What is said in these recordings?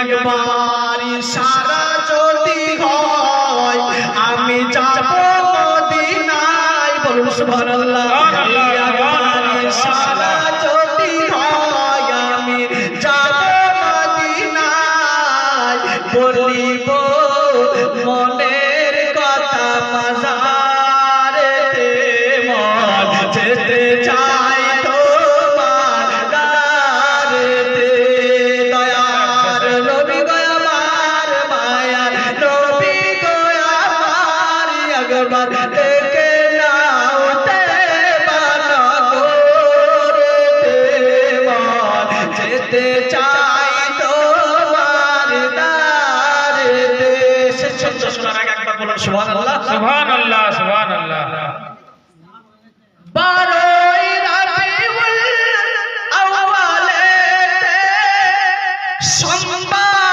একবার সারা যদি হয়, আমি যাব মদিনায়। বলুন সুবহানাল্লাহ। একবার সারা যদি হয়, আমি যাব মদিনায়। বলিব মনের একবার দেখে নাও যেতে চাই তোমার দ্বারেতে শেষ শোনার আগে একবার বলুন সুবহানাল্লাহ সুবহানাল্লাহ সুবহানাল্লাহ বারোই রাবিউল আউয়ালেতে সোমবারের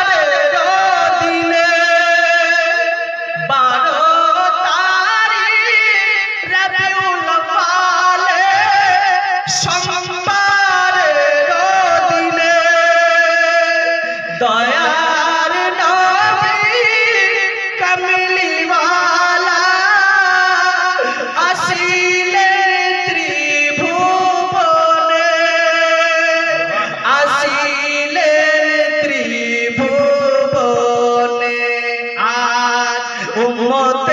উম্মতের